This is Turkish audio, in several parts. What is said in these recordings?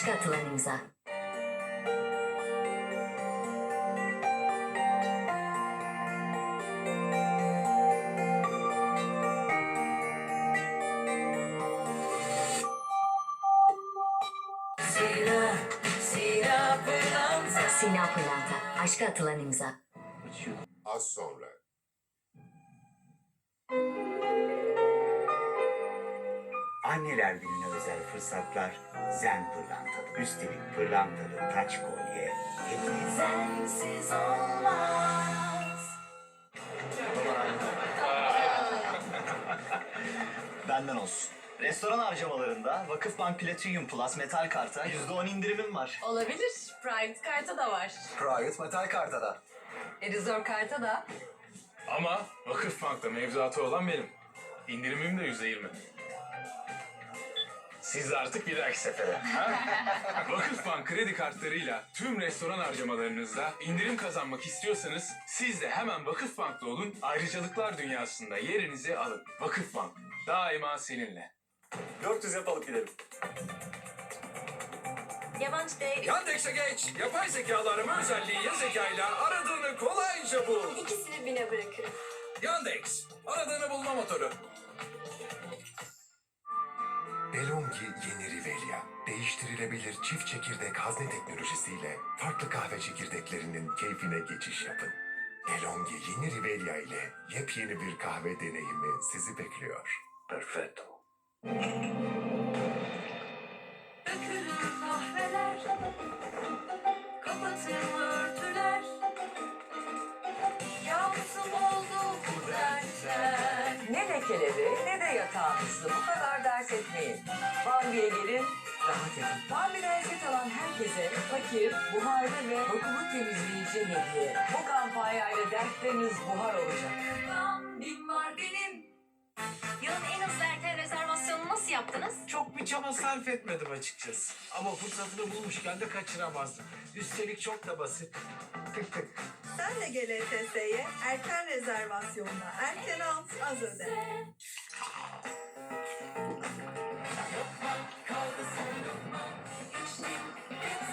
Aşka atılan imza. Sina, Sina Pırlanta. Sina Pırlanta. Aşka atılan imza. Az sonra. Anneler gününe özel fırsatlar zen pırlantalı. Üstelik pırlantalı taç kolye. hediye. Sensiz olmaz. Benden olsun. Restoran harcamalarında Vakıfbank Platinum Plus metal karta %10 indirimim var. Olabilir. Private karta da var. Private metal karta da. E, Reserve karta da. Ama Vakıfbank'ta mevzuatı olan benim. İndirimim de yüzde yirmi. Siz de artık bir dahaki sefere. Ha? Vakıfbank kredi kartlarıyla tüm restoran harcamalarınızda indirim kazanmak istiyorsanız siz de hemen Vakıfbank'ta olun. Ayrıcalıklar dünyasında yerinizi alın. Vakıfbank daima seninle. 400 yapalım gidelim. Yabancı değil. Yandex'e geç. Yapay zekalı arama özelliği ya zekayla aradığını kolayca bul. İkisini bine bırakırım. Yandex. Aradığını bulma motoru. Delonghi yeni Rivelia. Değiştirilebilir çift çekirdek hazne teknolojisiyle farklı kahve çekirdeklerinin keyfine geçiş yapın. Delonghi yeni Rivelia ile yepyeni bir kahve deneyimi sizi bekliyor. Perfetto. Dökülür kahveler. Kapatır lekeleri ne de yatağınızı bu kadar dert etmeyin. Bambi'ye gelin, rahat edin. Bambi'den set alan herkese fakir, buharlı ve vakumlu temizleyici hediye. Bu kampanyayla dertleriniz buhar olacak. Bambim var benim. Yılın en hızlı erken yaptınız? Çok bir çaba sarf etmedim açıkçası. Ama fırsatını bulmuşken de kaçıramazdım. Üstelik çok da basit. Tık tık. Sen de gel ETS'ye erken rezervasyonla erken al az öde. Kaldı son lokma. İçtim. Hepsiyle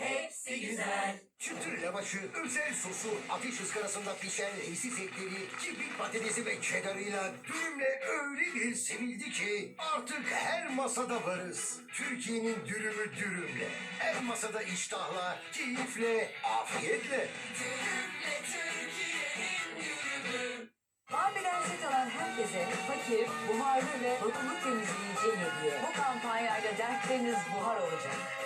hepsi güzel. Çıtır lavaşı, özel sosu, ateş ızgarasında pişen esis etleri, kibrit patatesi ve cheddarıyla dürümle öyle bir sevildi ki artık her masada varız. Türkiye'nin dürümü dürümle. Her masada iştahla, keyifle, afiyetle. Dürümle Türkiye'nin dürümü. Alan herkese fakir, buharlı ve vakumlu temizleyici hediye. Bu kampanyayla dertleriniz buhar olacak.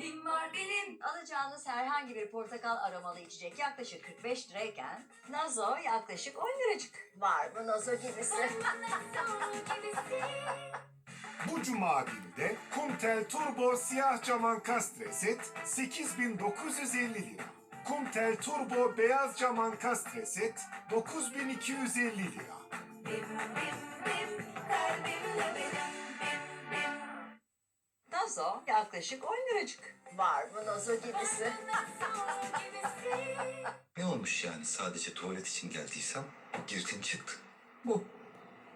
Var benim. Alacağınız herhangi bir portakal aromalı içecek yaklaşık 45 lirayken Nazo yaklaşık 10 liracık. Var mı Nazo gibisi? Bu cuma günü de Kumtel Turbo Siyah Cam Kastre Set 8950 lira. Kumtel Turbo Beyaz Cam Kastre Set 9250 lira. Bim bim bim. Kalbimle benim. Nazo yaklaşık 10 liracık. Var mı Nazo gibisi? Nazo gibisi. Ne olmuş yani sadece tuvalet için geldiysem girdin çıktın. Bu.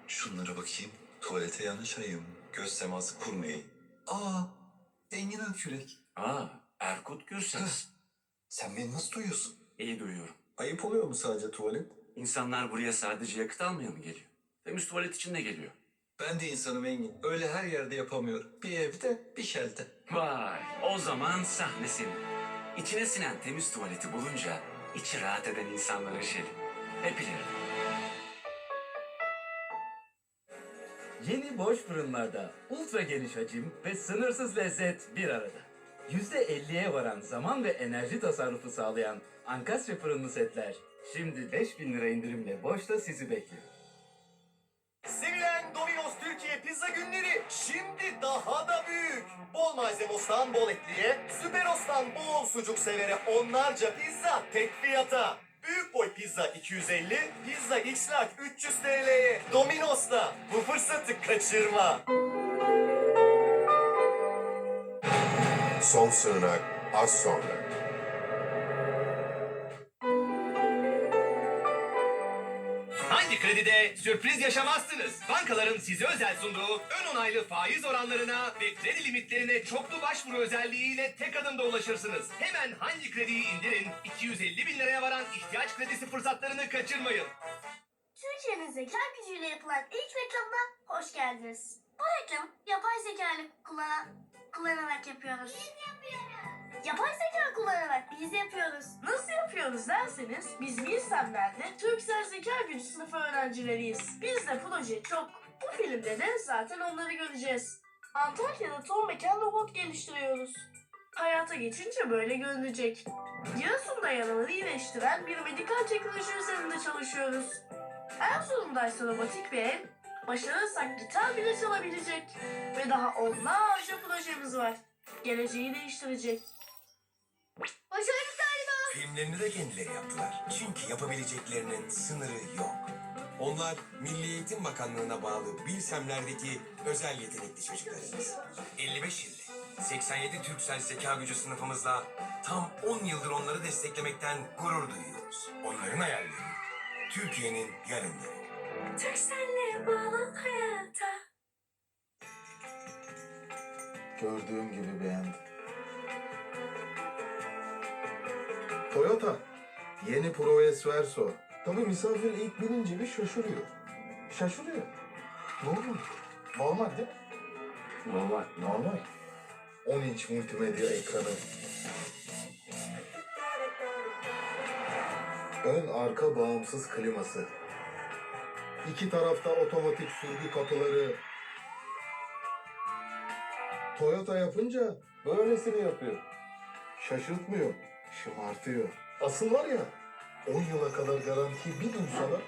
Şunlara bakayım. Tuvalete yanaşayım. Göz teması kurmayayım. Aa, Engin Ökürek. Aa, Erkut Gürses. Sen beni nasıl duyuyorsun? İyi duyuyorum. Ayıp oluyor mu sadece tuvalet? İnsanlar buraya sadece yakıt almaya mı geliyor? Temiz tuvalet için de geliyor. Ben de insanım Engin. Öyle her yerde yapamıyorum. Bir evde, bir şelde. Vay, o zaman sahne senin. İçine sinen temiz tuvaleti bulunca içi rahat eden insanların şeli. Hep ileride. Yeni boş fırınlarda ultra geniş hacim ve sınırsız lezzet bir arada. %50'ye varan zaman ve enerji tasarrufu sağlayan Ankastre fırınlı setler şimdi 5000 lira indirimle boşta sizi bekliyor. Şimdi daha da büyük. Bol malzemostan bol etliye, Süperos'tan bol sucuk severe onlarca pizza tek fiyata. Büyük boy pizza 250, pizza X-Large 300 TL'ye. Domino's'ta bu fırsatı kaçırma. Son sığınak az sonra. Kredide sürpriz yaşamazsınız. Bankaların size özel sunduğu ön onaylı faiz oranlarına ve kredi limitlerine çoklu başvuru özelliğiyle tek adımda ulaşırsınız. Hemen hangi krediyi indirin, 250 bin liraya varan ihtiyaç kredisi fırsatlarını kaçırmayın. Türkiye'nin zeka gücüyle yapılan ilk reklamına hoş geldiniz. Bu reklam yapay zeka ile kullanan, kullanarak yapıyoruz. Yapay zeka kullanarak biz yapıyoruz. Nasıl yapıyoruz derseniz biz Bilsemler'de Türksel Zeka Gücü sınıfı öğrencileriyiz. Bizde proje çok. Bu filmde de zaten onları göreceğiz. Antalya'da Tom Mekan robot geliştiriyoruz. Hayata geçince böyle görünecek. Giresun'da yaraları iyileştiren bir medikal teknoloji üzerinde çalışıyoruz. Erzurum'daysa robotik bir el, başarırsak gitar bile çalabilecek. Ve daha onlarca projemiz var. Geleceği değiştirecek. Başardık galiba. Filmlerini de kendileri yaptılar. Çünkü yapabileceklerinin sınırı yok. Onlar Milli Eğitim Bakanlığı'na bağlı Bilsemler'deki özel yetenekli çocuklarımız. 55 yıldır 87 Türksel Zeka Gücü sınıfımızla tam 10 yıldır onları desteklemekten gurur duyuyoruz. Onların hayalleri Türkiye'nin yarınları. Türkcell'le bağlan hayata. Gördüğüm gibi beğendim. Toyota. Yeni Pro S Verso. Tabii misafir ilk binince bir şaşırıyor. Şaşırıyor. Normal. Normal değil mi? Normal. Normal. 10 inç multimedya ekranı. Ön arka bağımsız kliması. İki tarafta otomatik sürgü kapıları. Toyota yapınca böylesini yapıyor. Şaşırtmıyor, şımartıyor. Asıl var ya, 10 yıla kadar garanti bir insana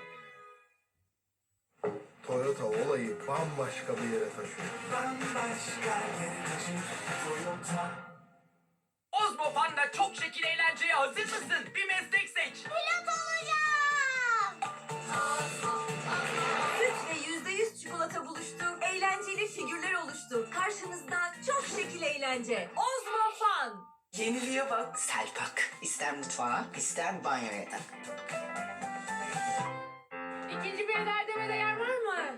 Toyota olayı bambaşka bir yere taşıyor. Ozmo Panda çok şekil eğlenceye hazır mısın? Bir meslek seç. Pilot olacağım. Süt ve yüzde yüz çikolata buluştu. Eğlenceli figürler oluştu. Karşınızda çok şekil eğlence. Ozma Fan. Yeniliğe bak. Selpak. İster mutfağa, ister banyoya tak. İkinci bir derdeme yer var mı?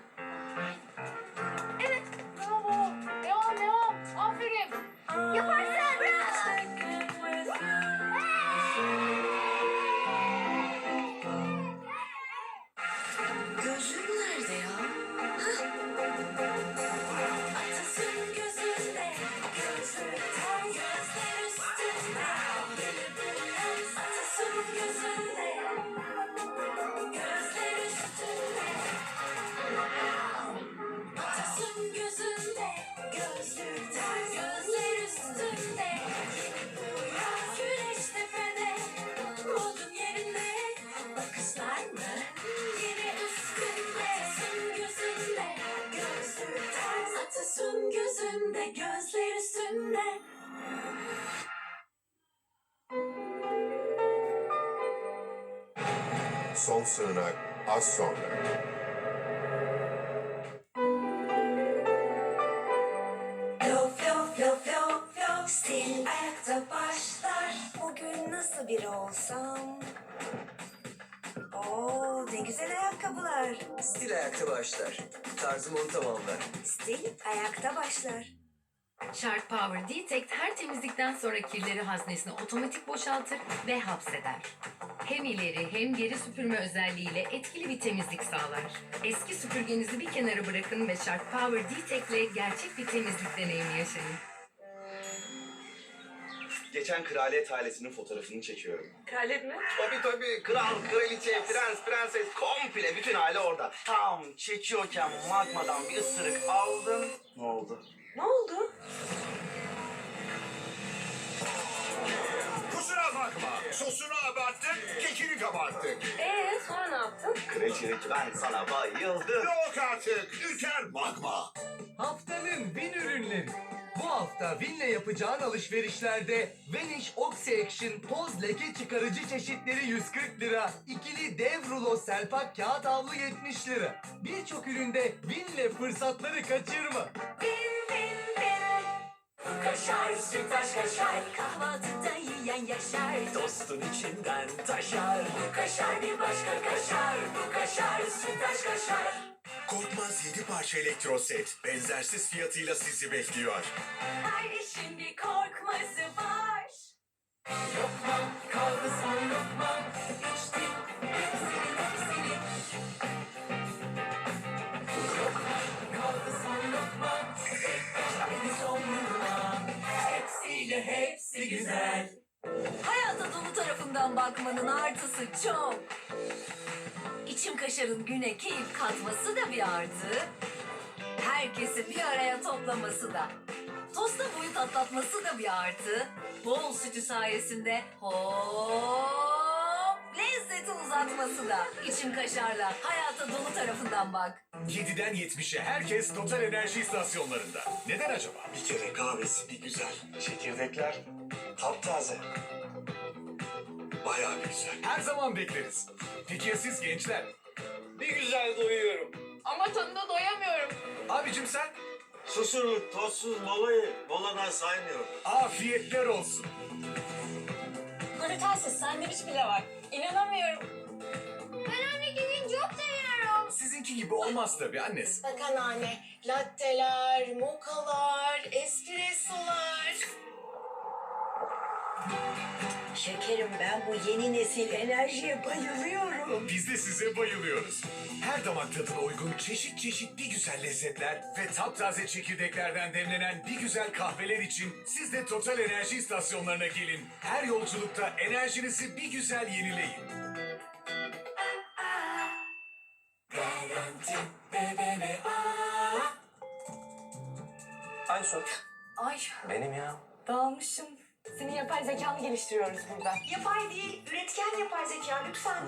Son sığınak az sonra. Stil ayakta başlar Bugün nasıl biri olsam Oo ne güzel ayakkabılar Stil ayakta başlar. Tarzım onu tamamlar. Stil ayakta başlar Shark Power Detect her temizlikten sonra kirleri haznesine otomatik boşaltır ve hapseder. Hem ileri hem geri süpürme özelliğiyle etkili bir temizlik sağlar. Eski süpürgenizi bir kenara bırakın ve Shark Power Detect ile gerçek bir temizlik deneyimi yaşayın. Geçen kraliyet ailesinin fotoğrafını çekiyorum. Kraliyet mi? Tabii tabii. Kral, kraliçe, prens, prenses komple bütün aile orada. Tam çekiyorken magmadan bir ısırık aldım. Ne oldu? Ne oldu? Kekini kabarttık. Ee sonra ne yaptın? Kraliçelik ben sana bayıldım. Yok artık. Ülker magma. Haftanın Win ürünleri. Bu hafta Win'le yapacağın alışverişlerde Vanish Oxy Action toz leke çıkarıcı çeşitleri 140 lira. ikili dev rulo selpak kağıt havlu 70 lira. Birçok üründe Win'le fırsatları kaçırma. Bin bin bin Kaşar sütaş kaşar Kahvaltıda yiyen yaşar. Dostun içinden taşar. Bu kaşar bir başka kaşar. Bu kaşar sütaş kaşar. Korkmaz 7 parça elektroset benzersiz fiyatıyla sizi bekliyor. Her işin bir korkması var. Lokman kaldı son bakmanın artısı çok. İçim kaşarın güne keyif katması da bir artı. Herkesi bir araya toplaması da. Tosta boyut atlatması da bir artı. Bol sütü sayesinde hop lezzeti uzatması da. İçim kaşarla hayata dolu tarafından bak. 7'den 70'e herkes Total Enerji istasyonlarında. Neden acaba? Bir kere kahvesi bir güzel. Çekirdekler taptaze. Bayağı güzel. Her zaman bekleriz. Peki ya siz gençler? Bir güzel doyuyorum. Ama tadına doyamıyorum. Abicim sen? Susurluk, tozsuz molayı moladan saymıyorum. Afiyetler olsun. Glutensiz sandviç bile var. İnanamıyorum. Ben anne gidince çok seviyorum. Sizinki gibi olmaz tabii annesi. Bak anneanne, latteler, mokalar, espressolar. Şekerim ben bu yeni nesil enerjiye bayılıyorum. Biz de size bayılıyoruz. Her damak tadına uygun çeşit çeşit bir güzel lezzetler ve taptaze çekirdeklerden demlenen bir güzel kahveler için siz de Total Enerji istasyonlarına gelin. Her yolculukta enerjinizi bir güzel yenileyin. Ayşe. Ay Benim ya. dağılmışım. Senin yapay zekanı geliştiriyoruz burada. Yapay değil, üretken yapay zeka lütfen.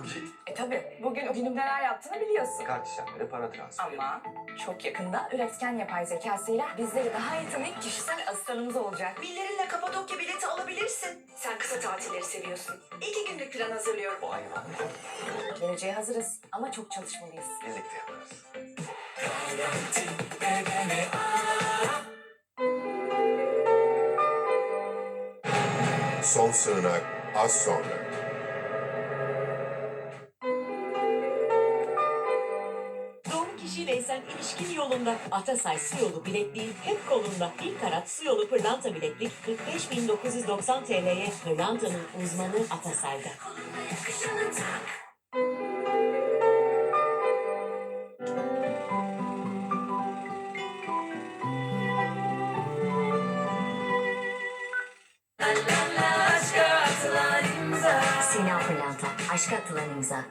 E tabi bugün o günüm neler yaptığını biliyorsun. Kart işlemleri, para transferi. Ama çok yakında üretken yapay zekasıyla bizleri daha iyi tanıyıp kişisel asistanımız olacak. Millerinle Kapadokya bileti alabilirsin. Sen kısa tatilleri seviyorsun. İki günlük plan hazırlıyorum. Vay vay. Geleceğe hazırız ama çok çalışmalıyız. Birlikte yaparız. Son sığınak az sonra. Doğum kişiyleysen ilişkin yolunda. Atasay su yolu bilekliğin hep kolunda. Bir karat su yolu pırlanta bileklik 45.990 TL'ye pırlantanın uzmanı Atasay'da. Sina Pırlanta, aşka atılan imza.